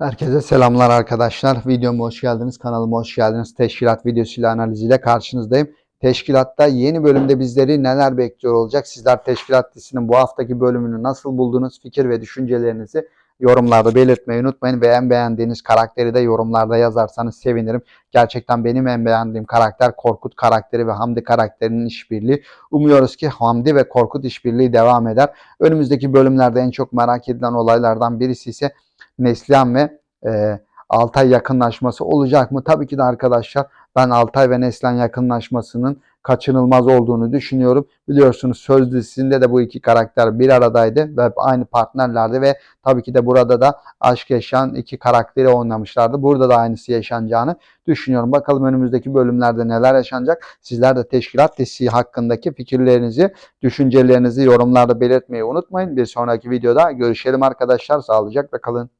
Herkese selamlar arkadaşlar. Videoma hoş geldiniz. Kanalıma hoş geldiniz. Teşkilat videosuyla analiziyle karşınızdayım. Teşkilatta yeni bölümde bizleri neler bekliyor olacak? Sizler Teşkilat dizisinin bu haftaki bölümünü nasıl buldunuz? Fikir ve düşüncelerinizi yorumlarda belirtmeyi unutmayın. Ve en beğendiğiniz karakteri de yorumlarda yazarsanız sevinirim. Gerçekten benim en beğendiğim karakter Korkut karakteri ve Hamdi karakterinin işbirliği. Umuyoruz ki Hamdi ve Korkut işbirliği devam eder. Önümüzdeki bölümlerde en çok merak edilen olaylardan birisi ise Neslihan ve e, Altay yakınlaşması olacak mı? Tabii ki de arkadaşlar ben Altay ve Neslihan yakınlaşmasının kaçınılmaz olduğunu düşünüyorum. Biliyorsunuz söz dizisinde de bu iki karakter bir aradaydı ve aynı partnerlerdi ve tabii ki de burada da aşk yaşayan iki karakteri oynamışlardı. Burada da aynısı yaşanacağını düşünüyorum. Bakalım önümüzdeki bölümlerde neler yaşanacak? Sizler de teşkilat dizisi hakkındaki fikirlerinizi, düşüncelerinizi yorumlarda belirtmeyi unutmayın. Bir sonraki videoda görüşelim arkadaşlar. Sağlıcakla kalın.